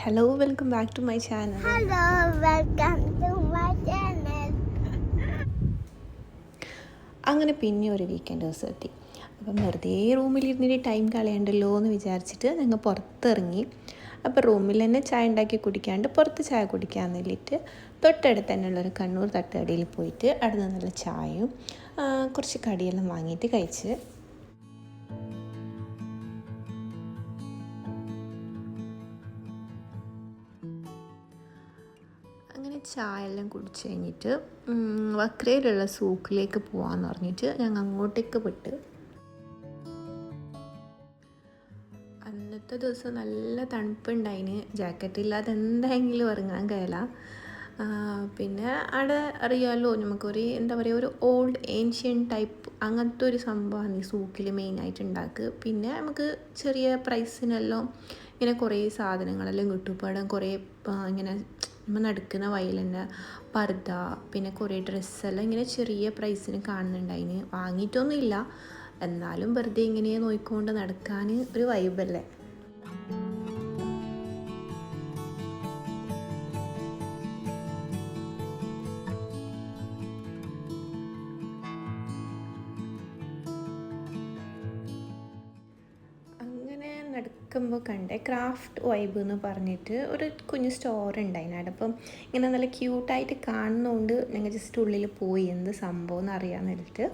Hello welcome back to my channel hello welcome to my channel അങ്ങനെ പിന്നെ ഒരു weekend ദിവസം എത്തി അപ്പം വെറുതെ റൂമിലിരുന്നിട്ട് ടൈം കളയണ്ടല്ലോ എന്ന് വിചാരിച്ചിട്ട് ഞങ്ങൾ പുറത്തിറങ്ങി. അപ്പോൾ റൂമിൽ തന്നെ ചായ ഉണ്ടാക്കി കുടിക്കാണ്ട് പുറത്ത് ചായ കുടിക്കാമെന്ന് വേണ്ടിയിട്ട് തൊട്ടടുത്ത് തന്നെയുള്ളൊരു കണ്ണൂർ തട്ടുകടയിൽ പോയിട്ട് അവിടെ നിന്ന് നല്ല ചായയും കുറച്ച് കടിയെല്ലാം വാങ്ങിയിട്ട് കഴിച്ച് അങ്ങനെ ചായ എല്ലാം കുടിച്ച് കഴിഞ്ഞിട്ട് വക്രയിലുള്ള സൂക്കിലേക്ക് പോകാമെന്ന് പറഞ്ഞിട്ട് ഞങ്ങൾ അങ്ങോട്ടേക്ക് വിട്ട് അന്നത്തെ ദിവസം നല്ല തണുപ്പുണ്ടായിന്. ജാക്കറ്റ് ഇല്ലാതെ എന്തായെങ്കിലും ഇറങ്ങാൻ കഴിയില്ല. ആ, പിന്നെ അവിടെ അറിയാമല്ലോ നമുക്കൊരു എന്താ പറയുക ഒരു ഓൾഡ് ഏൻഷ്യൻ ടൈപ്പ് അങ്ങനത്തെ ഒരു സംഭവമാണ് ഈ സൂക്കിൽ മെയിനായിട്ട് ഉണ്ടാക്കുക പിന്നെ നമുക്ക് ചെറിയ പ്രൈസിനെല്ലാം ഇങ്ങനെ കുറേ സാധനങ്ങളെല്ലാം കിട്ടും. ഇപ്പം കുറേ ഇങ്ങനെ നമ്മൾ നടക്കുന്ന വയൽ തന്നെ പർദ്ദ പിന്നെ കുറേ ഡ്രസ്സെല്ലാം ഇങ്ങനെ ചെറിയ പ്രൈസിന് കാണുന്നുണ്ടായിന്. വാങ്ങിയിട്ടൊന്നുമില്ല. എന്നാലും വെറുതെ ഇങ്ങനെ നോയിക്കൊണ്ട് നടക്കാൻ ഒരു വൈബല്ലേ നടക്കുമ്പോൾ കണ്ടേ ക്രാഫ്റ്റ് വൈബ് എന്ന് പറഞ്ഞിട്ട് ഒരു കുഞ്ഞു സ്റ്റോർ ഉണ്ടായിന് അവിടെ. അപ്പം ഇങ്ങനെ നല്ല ക്യൂട്ടായിട്ട് കാണുന്നതുകൊണ്ട് ഞങ്ങൾ ജസ്റ്റ് ഉള്ളിൽ പോയി. എന്ത് സംഭവം എന്ന് അറിയാൻ വേണ്ടിയിട്ട്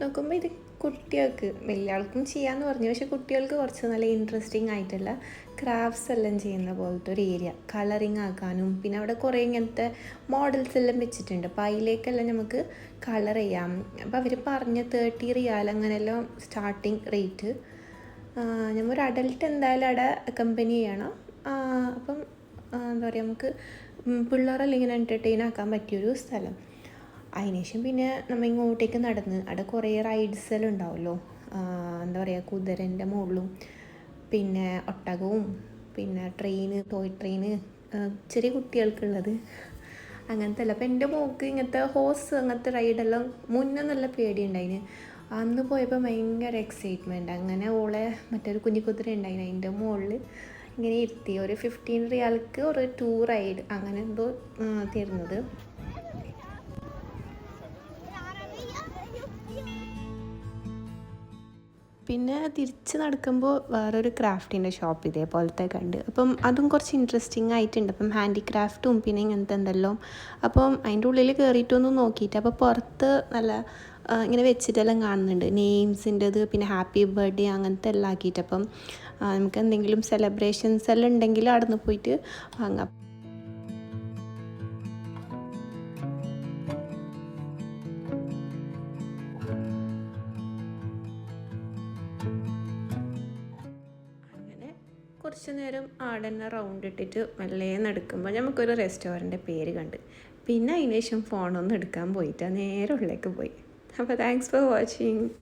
നോക്കുമ്പോൾ ഇത് കുട്ടികൾക്ക് വലിയ ആൾക്കും ചെയ്യാമെന്ന് പറഞ്ഞു. പക്ഷേ കുട്ടികൾക്ക് കുറച്ച് നല്ല ഇൻട്രസ്റ്റിംഗ് ആയിട്ടുള്ള ക്രാഫ്റ്റ്സ് എല്ലാം ചെയ്യുന്ന പോലത്തെ ഒരു ഏരിയ കളറിങ് ആക്കാനും പിന്നെ അവിടെ കുറേ ഇങ്ങനത്തെ മോഡൽസ് എല്ലാം വെച്ചിട്ടുണ്ട്. അപ്പോൾ അതിലേക്കെല്ലാം നമുക്ക് കളർ ചെയ്യാം. അപ്പോൾ അവർ പറഞ്ഞ തേർട്ടി റിയാൽ അങ്ങനെയെല്ലാം സ്റ്റാർട്ടിങ് റേറ്റ് നമ്മൾ ഒരു അഡൽട്ട് എന്തായാലും അവിടെ അക്കമ്പനി ചെയ്യണം. അപ്പം എന്താ പറയുക നമുക്ക് പിള്ളേരെല്ലാം ഇങ്ങനെ എന്റർടൈൻ ആക്കാൻ പറ്റിയൊരു സ്ഥലം. അതിനുശേഷം പിന്നെ നമ്മൾ ഇങ്ങോട്ടേക്ക് നടന്ന് അവിടെ കുറേ റൈഡ്സ് എല്ലാം ഉണ്ടാവുമല്ലോ എന്താ പറയുക കുതിരന്റെ മുകളിലും പിന്നെ ഒട്ടകവും പിന്നെ ട്രെയിന് ടോയ് ട്രെയിന് ചെറിയ കുട്ടികൾക്കുള്ളത്. അങ്ങനത്തെ അല്ല അപ്പം എന്റെ മോക്ക് ഇങ്ങനത്തെ ഹോസ് അങ്ങനത്തെ റൈഡെല്ലാം മുന്നേ നല്ല പേടിയുണ്ടായിന്. അന്ന് പോയപ്പോൾ ഭയങ്കര എക്സൈറ്റ്മെന്റ് അങ്ങനെ ഓളെ മറ്റൊരു കുഞ്ഞിക്കുതിര ഉണ്ടായി അതിന്റെ മുകളിൽ ഇങ്ങനെ ഇരുത്തി. ഒരു ഫിഫ്റ്റീൻ റിയാൽക്ക് ഒരു ടൂ റൈഡ് അങ്ങനെ എന്തോ തരുന്നത് പിന്നെ തിരിച്ച് നടക്കുമ്പോൾ വേറൊരു ക്രാഫ്റ്റിന്റെ ഷോപ്പ് ഇതേപോലത്തെ കണ്ട്. അപ്പം അതും കുറച്ച് ഇൻട്രസ്റ്റിംഗ് ആയിട്ടുണ്ട്. അപ്പം ഹാൻഡിക്രാഫ്റ്റും പിന്നെ ഇങ്ങനത്തെ എന്തെല്ലോ. അപ്പം അതിന്റെ ഉള്ളിൽ കയറിയിട്ടൊന്നും നോക്കിയിട്ട് അപ്പോൾ പുറത്ത് നല്ല ഇങ്ങനെ വെച്ചിട്ടെല്ലാം കാണുന്നുണ്ട്. നെയിംസിന്റെത് പിന്നെ ഹാപ്പി ബർത്ത്ഡേ അങ്ങനത്തെ എല്ലാം ആക്കിയിട്ട് അപ്പം നമുക്ക് എന്തെങ്കിലും സെലിബ്രേഷൻസ് എല്ലാം ഉണ്ടെങ്കിൽ അവിടെ നിന്ന് പോയിട്ട് വാങ്ങാം. കുറച്ച് നേരം ആടന്നെ റൗണ്ട് ഇട്ടിട്ട് മെല്ലെ നടക്കുമ്പോൾ നമുക്കൊരു റെസ്റ്റോറന്റ് പേര് കണ്ട്. പിന്നെ അതിന് ശേഷം ഫോണൊന്നും എടുക്കാൻ പോയിട്ട് നേരെ ഉള്ളിലേക്ക് പോയി. അപ്പോൾ താങ്ക്സ് ഫോർ വാച്ചിങ്